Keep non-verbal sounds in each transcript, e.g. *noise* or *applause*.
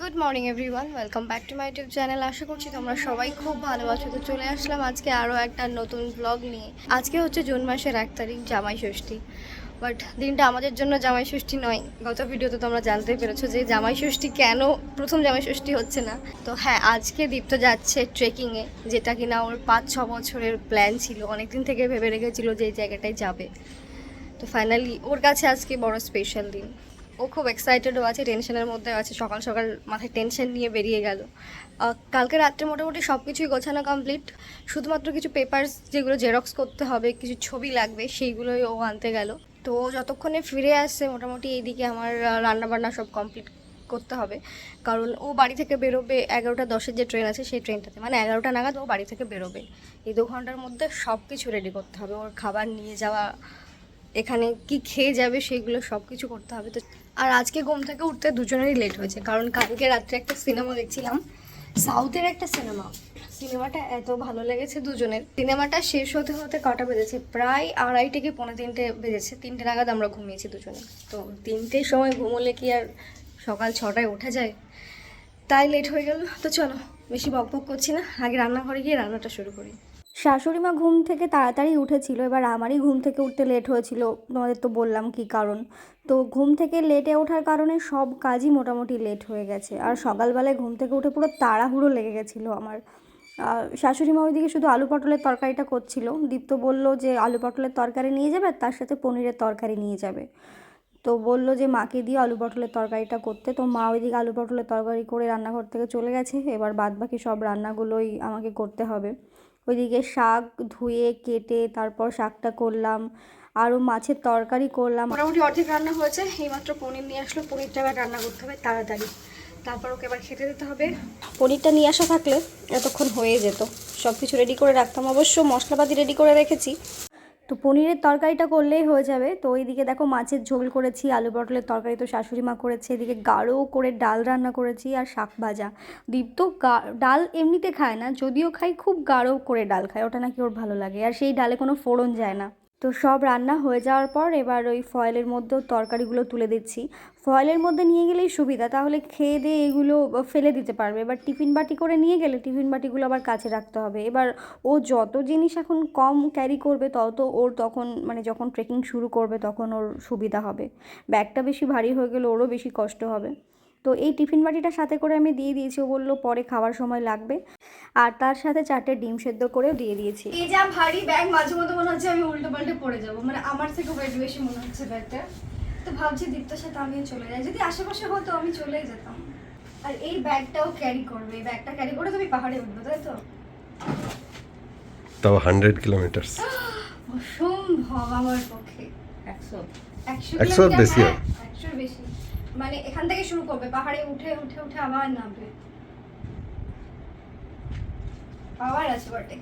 Good morning everyone welcome back to my YouTube channel আশা করছি তোমরা সবাই খুব ভালো আছো। তো চলে আসলাম আজকে আরও একটা নতুন ব্লগ নিয়ে। আজকে হচ্ছে জুন মাসের এক তারিখ, জামাই ষষ্ঠী। বাট দিনটা আমাদের জন্য জামাই ষষ্ঠী নয়। গত ভিডিওতে তোমরা জানতে পেরেছ যে জামাই ষষ্ঠী কেন প্রথম জামাই ষষ্ঠী হচ্ছে না। তো হ্যাঁ আজকে দীপ্ত যাচ্ছে ট্রেকিংয়ে যেটা কিনা ওর পাঁচ, ছ বছরের প্ল্যান ছিল। অনেকদিন থেকে ভেবে রেখেছিল যে এই জায়গাটায় যাবে। তো ফাইনালি ওর কাছে আজকে বড় স্পেশাল দিন। ও খুব এক্সাইটেডও আছে টেনশনের মধ্যে আছে, সকাল সকাল মাথায় টেনশন নিয়ে বেরিয়ে গেল। কালকে রাত্রে মোটামুটি সব কিছুই গোছানো কমপ্লিট শুধুমাত্র কিছু পেপার্স যেগুলো জেরক্স করতে হবে, কিছু ছবি লাগবে, সেইগুলোই ও আনতে গেল। তো যতক্ষণে ফিরে আসছে, মোটামুটি এইদিকে আমার রান্না বান্না সব কমপ্লিট করতে হবে। কারণ ও বাড়ি থেকে বেরোবে এগারোটা দশের যে ট্রেন আছে, সেই ট্রেনটাতে মানে এগারোটা নাগাদ ও বাড়ি থেকে বেরোবে। এই দু ঘণ্টার মধ্যে সব কিছু রেডি করতে হবে। ওর খাবার নিয়ে যাওয়া এখানে কি খেয়ে যাবে সেগুলো সব কিছু করতে হবে। তো, আর আজকে ঘুম থেকে উঠতে দুজনেরই লেট হয়েছে, কারণ কালকে রাত্রে একটা সিনেমা দেখছিলাম সাউথের একটা সিনেমা সিনেমাটা এত ভালো লেগেছে দুজনের। সিনেমাটা শেষ হতে হতে কটা বেজেছে? প্রায় আড়াই থেকে পৌনে তিনটে বেজেছে? তিনটে নাগাদ আমরা ঘুমিয়েছি দুজনে। তো তিনটের সময় ঘুমোলে কি আর সকাল ছটায় ওঠা যায়? তাই লেট হয়ে গেল। তো চলো, বেশি বক বক করছি না। আগে রান্নাঘরে গিয়ে রান্নাটা শুরু করি। শাশুড়ি মা ঘুম থেকে তাড়াতাড়ি উঠেছিল, এবার আমারই ঘুম থেকে উঠতে লেট হয়েছিল, তোমাদের তো বললাম কি কারণ। তো ঘুম থেকে লেটে ওঠার কারণে সব কাজই মোটামুটি লেট হয়ে গেছে, আর সকালবেলায় ঘুম থেকে উঠে পুরো তাড়াহুড়ো লেগে গেছিল আমার। শাশুড়ি মা ওইদিকে শুধু আলু পটলের তরকারিটা করছিল, দীপ্ত বলল যে আলু পটলের তরকারি নিয়ে যাবে আর তার সাথে পনিরের তরকারি নিয়ে যাবে। তো বলল যে মাকে দিয়ে আলু পটলের তরকারিটা করতে, তো মা ওইদিকে আলু পটলের তরকারি করে রান্নাঘর থেকে চলে গেছে, এবার বাদ বাকি সব রান্নাগুলোই আমাকে করতে হবে। ওইদিকে শাক ধুয়ে কেটে তারপর শাকটা করলাম। আরও মাছের তরকারি করলাম। মোটামুটি অর্ধেক রান্না হয়েছে। এইমাত্র পনির নিয়ে আসলো। পনিরটা এবার রান্না করতে হবে তাড়াতাড়ি। তারপর ওকে এবার খেতে দিতে হবে। পনিরটা নিয়ে আসা থাকলে এতক্ষণ হয়ে যেত। সব কিছু রেডি করে রাখতাম। অবশ্য মশলাপাতি রেডি করে রেখেছি। তো পনিরের তরকারিটা করলেই হয়ে যাবে। তো ওইদিকে দেখো মাছের ঝোল করেছি, আলু পটলের তরকারি তো শাশুড়ি মা করেছে। এদিকে গাঢ় করে ডাল রান্না করেছি আর শাক ভাজা। দীপ তো ডাল এমনিতে খায় না, যদিও খাই খুব গাঢ় করে ডাল খায়। ওটা নাকি ওর ভালো লাগে। আর সেই ডালে কোনো ফোড়ন যায় না। তো সব রান্না হয়ে যাওয়ার পর এবার ওই ফয়েলের মধ্যেও তরকারিগুলো তুলে দিচ্ছি। ফয়েলের মধ্যে নিয়ে গেলেই সুবিধা, তাহলে খেয়ে দিয়ে এগুলো ফেলে দিতে পারবে। এবার টিফিন বাটি করে নিয়ে গেলে টিফিন বাটিগুলো আবার কাছে রাখতে হবে। এবার ও যত জিনিস এখন কম ক্যারি করবে, তত ওর তখন মানে যখন ট্রেকিং শুরু করবে, তখন ওর সুবিধা হবে। ব্যাগটা বেশি ভারী হয়ে গেলে ওরও বেশি কষ্ট হবে। তো এই টিফিন বাটিটা সাথে করে আমি দিয়ে দিয়েছি। ও বলল, পরে খাওয়ার সময় লাগবে। আর তার সাথে চারটে ডিম সেদ্ধ করেও দিয়ে দিয়েছি। এই যা ভারী ব্যাগ মাঝে মধ্যে মনে হচ্ছে আমি উল্টো পাল্টে পড়ে যাব। মানে আমার থেকে ওয়েট বেশি মনে হচ্ছে ব্যাগটা তো ভাবছি দীপ্তর সাথে আমিও চলে যাই। যদি আশেপাশে হতো আমি চলেই যেতাম। আর এই ব্যাগটাও ক্যারি করবে। এই ব্যাগটা ক্যারি করে তুমি পাহাড়ে উঠবে তাই তো? তাও হান্ড্রেড কিলোমিটার্স *gasps* অসম্ভব আমার পক্ষে। একশো। একশো একশোর বেশি হ্যাঁ, একশোর বেশি। মানে এখান থেকে শুরু করবে পাহাড়ে উঠে উঠে উঠে আবার নামবে। পাওয়ার আছে বটে।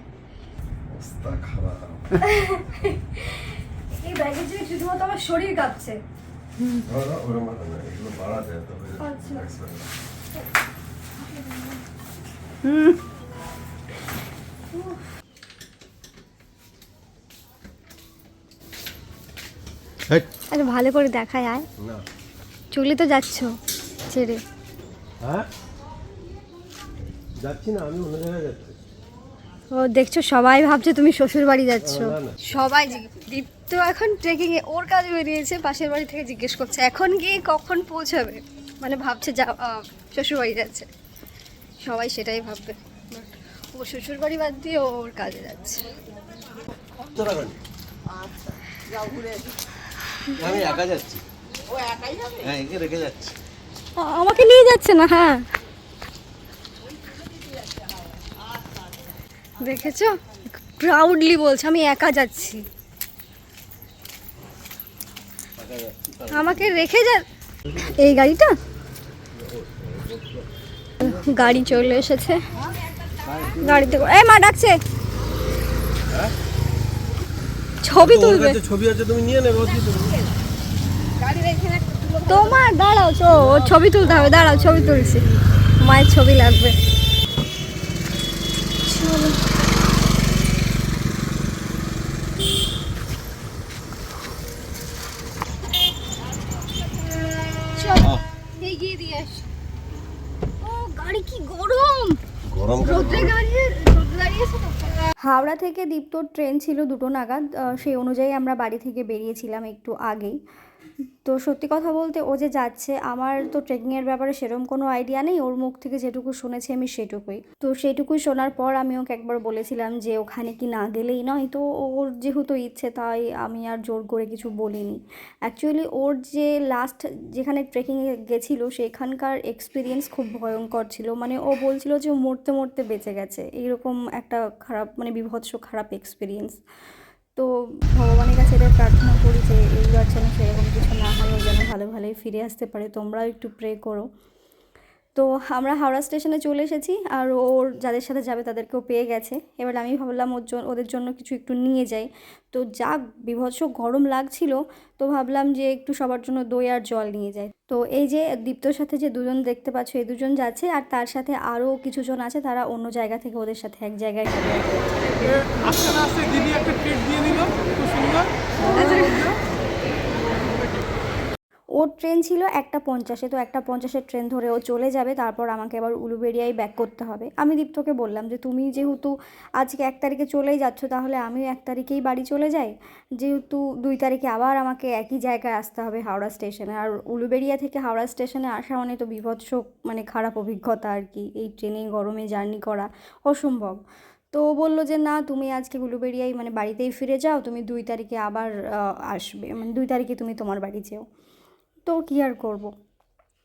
অবস্থা খারাপ। *laughs* এই ব্যাগের জন্য শুধুমাত্র আমার শরীর কাঁপছে। ওরকম ভালো না এগুলো বাড়াতে তবে আচ্ছা। আরে ভালো করে দেখায় আয় চলে তো যাচ্ছ ছেড়ে। হ্যাঁ? যাচ্ছি না আমি অন্য জায়গায় যাচ্ছি। ও দেখছ সবাই ভাবছে তুমি শ্বশুর বাড়ি যাচ্ছ। সবাই দীপ্ত এখন ট্রেকিং এ ওর কাজ বেরিয়েছে পাশের বাড়ি থেকে জিজ্ঞেস করছে এখন গিয়ে কখন পৌঁছাবে? মানে ভাবছে যা শ্বশুর বাড়ি যাচ্ছে। সবাই সেটাই ভাববে। ও শ্বশুর বাড়ি বাদ দিয়ে ওর কাজে যাচ্ছে। আমি একা যাচ্ছি। ও একাই যাবে? হ্যাঁ রেখে যাচ্ছি। আমাকে নিয়ে যাচ্ছে না হ্যাঁ। দেখেছ? প্রাউডলি বলছে আমি একা যাচ্ছি। আমাকে রেখে যা এই গাড়িটা? গাড়ি চলে এসেছে। গাড়িতে এই মা ডাকছে। ছবি তুলবে। ছবি আছে তুমি নিয়ে নেবে তোমার দাঁড়াও ওর ছবি তুলতে হবে দাঁড়াও ছবি তুলছি। মায়ের ছবি লাগবে। চলো। হাওড়া থেকে দীপ্ত ট্রেন ছিল দুটো নাগাদ সেই অনুযায়ী আমরা বাড়ি থেকে বেরিয়েছিলাম একটু আগেই। তো সত্যি কথা বলতে ও যে যাচ্ছে, আমার তো ট্রেকিংয়ের ব্যাপারে সেরকম কোনো আইডিয়া নেই। ওর মুখ থেকে যেটুকু শুনেছি আমি সেটুকুই। তো সেটুকুই শোনার পর আমি ওকে একবার বলেছিলাম যে ওখানে কি না গেলেই নয়। তো ওর যেহেতু ইচ্ছে, তাই আমি আর জোর করে কিছু বলিনি। অ্যাকচুয়ালি ওর যে লাস্ট যেখানে ট্রেকিংয়ে গেছিল, সেখানকার এক্সপিরিয়েন্স খুব ভয়ঙ্কর ছিল। মানে ও বলছিল যে মরতে মরতে বেঁচে গেছে। এইরকম একটা খারাপ মানে বিভৎস খারাপ এক্সপিরিয়েন্স তো ভগবানের কাছে এটা প্রার্থনা করি যে এইবার যেন সেরকম কিছু না হয় যেন ভালো ভালোই ফিরে আসতে পারে। তোমরাও একটু প্রে করো। তো আমরা হাওড়া স্টেশনে চলে এসেছি আর ওর যাদের সাথে যাবে তাদেরকেও পেয়ে গেছে। এবার আমি ভাবলাম ওর জন্য ওদের জন্য কিছু একটু নিয়ে যাই। তো যা বিভৎস গরম লাগছিল তো ভাবলাম যে একটু সবার জন্য দই আর জল নিয়ে যাই। তো এই যে দীপ্তর সাথে যে দুজন দেখতে পাচ্ছ এই দুজন যাচ্ছে আর তার সাথে আরও কিছুজন আছে তারা অন্য জায়গা থেকে ওদের সাথে এক জায়গায় আস্তে আস্তে দিদি একটা ট্রিট দিয়ে দিল খুব সুন্দর। ওর ট্রেন ছিল একটা পঞ্চাশে, তো একটা পঞ্চাশের ট্রেন ধরে ও চলে যাবে, তারপর আমাকে আবার উলুবেড়িয়ায় ব্যাক করতে হবে। আমি দীপ্তকে বললাম যে, তুমি যেহেতু আজকে এক তারিখে চলেই যাচ্ছ, তাহলে আমিও এক তারিখেই বাড়ি চলে যাই? যেহেতু দুই তারিখে আবার আমাকে একই জায়গায় আসতে হবে হাওড়া স্টেশনে। আর উলুবেড়িয়া থেকে হাওড়া স্টেশনে আসা মানে তো বিভৎস মানে খারাপ অভিজ্ঞতা আর কি, এই ট্রেনে গরমে জার্নি করা অসম্ভব। তো বলল যে, না, তুমি আজকে উলুবেড়িয়ায় মানে বাড়িতেই ফিরে যাও, তুমি দুই তারিখে আবার আসবে মানে দুই তারিখে তুমি তোমার বাড়ি যেও। তো কী আর করব?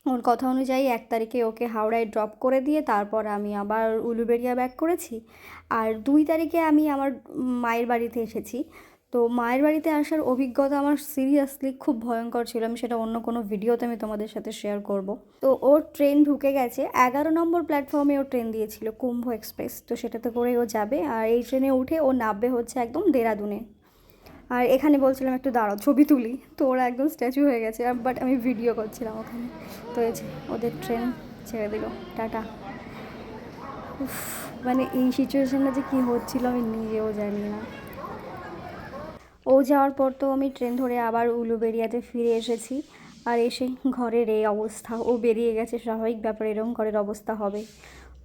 ওর কথা অনুযায়ী এক তারিখে ওকে হাওড়ায় ড্রপ করে দিয়ে তারপর আমি আবার উলুবেড়িয়া ব্যাক করেছি। আর দুই তারিখে আমি আমার মায়ের বাড়িতে এসেছি। তো মায়ের বাড়িতে আসার অভিজ্ঞতা আমার সিরিয়াসলি খুব ভয়ঙ্কর ছিল। আমি সেটা অন্য কোনো ভিডিওতে আমি তোমাদের সাথে শেয়ার করব। তো ওর ট্রেন ঢুকে গেছে। এগারো নম্বর প্ল্যাটফর্মে ও ট্রেন দিয়েছিল, কুম্ভ এক্সপ্রেস তো সেটাতে করে ও যাবে। আর এই ট্রেনে উঠে ও নামবে হচ্ছে একদম দেরাদুনে। আর এখানে বলছিলাম একটু দাঁড়াও ছবি তুলি। তো ওরা একদম স্ট্যাচু হয়ে গেছে বাট আমি ভিডিও করছিলাম ওখানে। তো এই ওদের ট্রেন ছেড়ে দিল টাটা। উফ, মানে এই সিচুয়েশানটা যে কী হচ্ছিল আমি নিজেও জানি না। ও যাওয়ার পর তো আমি ট্রেন ধরে আবার উলুবেড়িয়াতে ফিরে এসেছি। আর এসে ঘরের এই অবস্থা ও বেরিয়ে গেছে স্বাভাবিক ব্যাপার এরকম ঘরের অবস্থা হবে।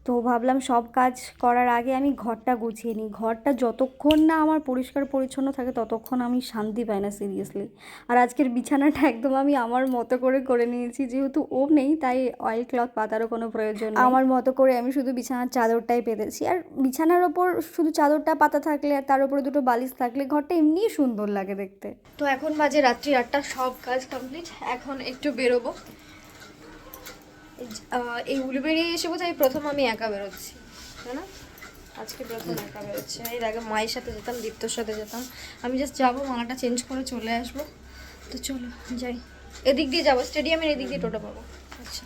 তো ভাবলাম সব কাজ করার আগে আমি ঘরটা গুছিয়ে নিই। ঘরটা যতক্ষণ না আমার পরিষ্কার পরিচ্ছন্ন থাকে ততক্ষণ আমি শান্তি পাই না সিরিয়াসলি আর আজকের বিছানাটা একদম আমি আমার মতো করে করে নিয়েছি যেহেতু ও নেই তাই অয়েল ক্লথ পাতারও কোনো প্রয়োজন নেই। আমার মতো করে আমি শুধু বিছানার চাদরটাই পেতেছি। আর বিছানার ওপর শুধু চাদরটা পাতা থাকলে আর তার উপরে দুটো বালিশ থাকলে ঘরটা এমনিই সুন্দর লাগে দেখতে। তো এখন বাজে রাত্রি আটটা সব কাজ কমপ্লিট এখন একটু বেরোবো। এই উলু বেরিয়ে এই উলুবেড়িয়ে এসে বোধহয় প্রথম আমি একা বেরোচ্ছি, তাই না? আজকে প্রথম একা বেরোচ্ছি। এর আগে মায়ের সাথে যেতাম, দীপ্তর সাথে যেতাম। আমি জাস্ট যাব, মালাটা চেঞ্জ করে চলে আসব। তো চলো, যাই। এদিক দিয়ে যাব স্টেডিয়ামের এদিক দিয়ে টোটো পাবো। আচ্ছা।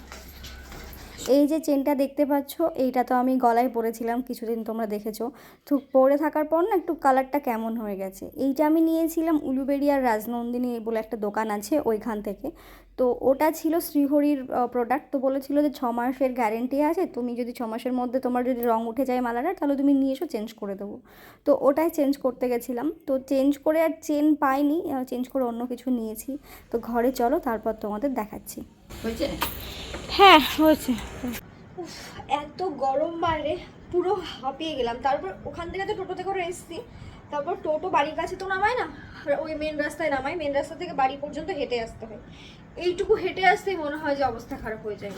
এই যে চেনটা দেখতে পাচ্ছ, এইটা তো আমি গলায় পরেছিলাম, কিছুদিন তোমরা দেখেছ। তো পরে থাকার পর না একটু কালারটা কেমন হয়ে গেছে। এইটা আমি নিয়েছিলাম উলুবেড়িয়ার রাজনন্দিনী বলে একটা দোকান আছে ওইখান থেকে। তো ওটা ছিল শ্রীহরির প্রোডাক্ট তো বলেছিল যে ছ মাসের গ্যারেন্টি আছে, তুমি যদি ছ মাসের মধ্যে তোমার যদি রং উঠে যায় মালাটা, তাহলে তুমি নিয়ে এসো চেঞ্জ করে দেবো। তো ওটাই চেঞ্জ করতে গেছিলাম। তো চেঞ্জ করে আর চেন পাইনি চেঞ্জ করে অন্য কিছু নিয়েছি। তো ঘরে চলো, তারপর তোমাদের দেখাচ্ছি। হয়েছে? হ্যাঁ হয়েছে। উফ, এত গরম বাইরে পুরো হাঁপিয়ে গেলাম। তারপর ওখান থেকে তো টোটোতে করে এসেছি। তারপর টোটো বাড়ির কাছে তো নামায় না? আর ওই মেন রাস্তায় নামায়। মেন রাস্তা থেকে বাড়ি পর্যন্ত হেঁটে আসতে হয়। এইটুকু হেঁটে আসতেই মনে হয় যে অবস্থা খারাপ হয়ে যায়।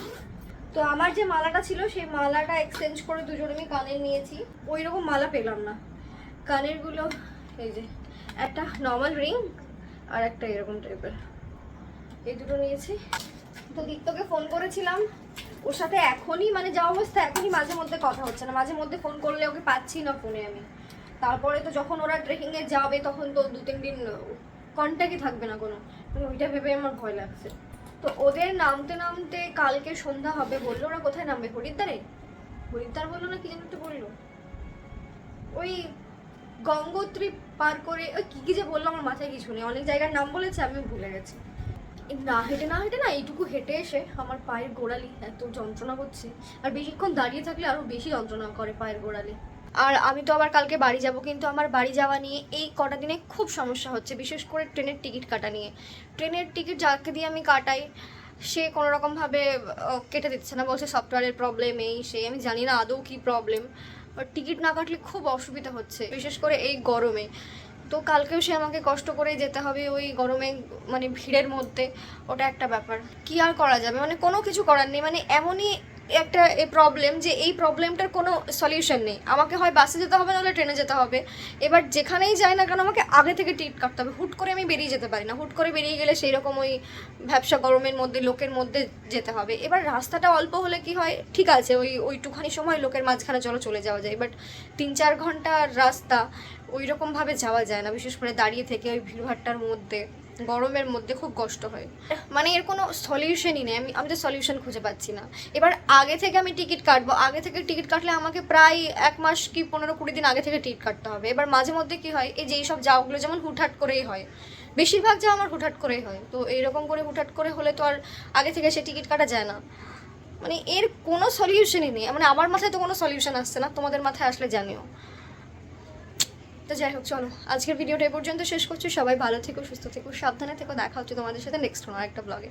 তো আমার যে মালাটা ছিল সেই মালাটা এক্সচেঞ্জ করে দুজনে আমি কানের নিয়েছি। ওই রকম মালা পেলাম না। কানেরগুলো এই যে একটা নর্মাল রিং আর একটা এরকম টাইপের এই দুটো নিয়েছি। তো দীপ্তকে ফোন করেছিলাম। ওর সাথে এখনই মানে যা অবস্থা, এখনই মাঝে মধ্যে কথা হচ্ছে না। মাঝে মধ্যে ফোন করলে ওকে পাচ্ছি না ফোনে আমি। তারপরে তো যখন ওরা ট্রেকিংয়ে যাবে, তখন তো দু তিন দিন কন্ট্যাক্টই থাকবে না কোনো। মানে ওইটা ভেবে আমার ভয় লাগছে। তো ওদের নামতে নামতে কালকে সন্ধ্যা হবে বলল, ওরা কোথায় নামবে? হরিদ্বারে? হরিদ্বার বলল না কি যেন একটু বলল? ওই গঙ্গোত্রী পার করে, ওই কি কি যে বলল আমার মাথায় কিছু নেই। অনেক জায়গার নাম বলেছে আমি ভুলে গেছি। না, হেঁটে না হেঁটে না, এইটুকু হেঁটে এসে আমার পায়ের গোড়ালি এত যন্ত্রণা করছে। আর বেশিক্ষণ দাঁড়িয়ে থাকলে আরও বেশি যন্ত্রণা করে পায়ের গোড়ালি। আর আমি তো আবার কালকে বাড়ি যাব, কিন্তু আমার বাড়ি যাওয়া নিয়ে এই কটা দিনে খুব সমস্যা হচ্ছে, বিশেষ করে ট্রেনের টিকিট কাটা নিয়ে। ট্রেনের টিকিট যাকে দিয়ে আমি কাটাই, সে কোনো রকমভাবে কেটে দিচ্ছে না, বলছে সফটওয়্যারের প্রবলেম এই, সেই, আমি জানি না আদৌ কী প্রবলেম টিকিট না কাটলে খুব অসুবিধা হচ্ছে, বিশেষ করে এই গরমে। তো কালকেও সে আমাকে কষ্ট করেই যেতে হবে ওই গরমে মানে ভিড়ের মধ্যে। ওটা একটা ব্যাপার। কি আর করা যাবে? মানে কোনো কিছু করার নেই। মানে এমনই একটা এ প্রবলেম যে এই প্রবলেমটার কোনো সলিউশন নেই। আমাকে হয় বাসে যেতে হবে, নাহলে ট্রেনে যেতে হবে। এবার যেখানেই যাই না কেন, আমাকে আগে থেকে টিকিট কাটতে হবে। হুট করে আমি বেরিয়ে যেতে পারি না। হুট করে বেরিয়ে গেলে সেই রকম ওই ব্যবসা গরমের মধ্যে, লোকের মধ্যে যেতে হবে। এবার রাস্তাটা অল্প হলে কি হয়, ঠিক আছে, ওই, ওইটুখানি সময় লোকের মাঝখানে চলো চলে যাওয়া যায়। বাট তিন চার ঘণ্টার রাস্তা ওই রকমভাবে যাওয়া যায় না। বিশেষ করে দাঁড়িয়ে থেকে ওই ভিড়ভাট্টার মধ্যে। গরমের মধ্যে খুব কষ্ট হয়। মানে এর কোনো সলিউশনই নেই। আমি আমি তো সলিউশন খুঁজে পাচ্ছি না। এবার আগে থেকে আমি টিকিট কাটবো। আগে থেকে টিকিট কাটলে আমাকে প্রায় এক মাস কি পনেরো কুড়ি দিন আগে থেকে টিকিট কাটতে হবে। এবার মাঝে মধ্যে কি হয়, এই যে এইসব যাওয়াগুলো যেমন হুটহাট করেই হয়, বেশিরভাগ যাওয়া আমার হুটহাট করেই হয়। তো এইরকম করে হুটহাট করে হলে তো আর আগে থেকে সে টিকিট কাটা যায় না। মানে এর কোনো সলিউশনই নেই। মানে আমার মাথায় তো কোনো সলিউশন আসছে না। তোমাদের মাথায় আসলে জানিও। তো যাই হোক, চলো। আজকের ভিডিওটা এ পর্যন্ত শেষ করছি। সবাই ভালো থেকো, সুস্থ থেকো, সাবধানে থেকো। দেখা হচ্ছে তোমাদের সাথে নেক্সট কোনো একটা ব্লগে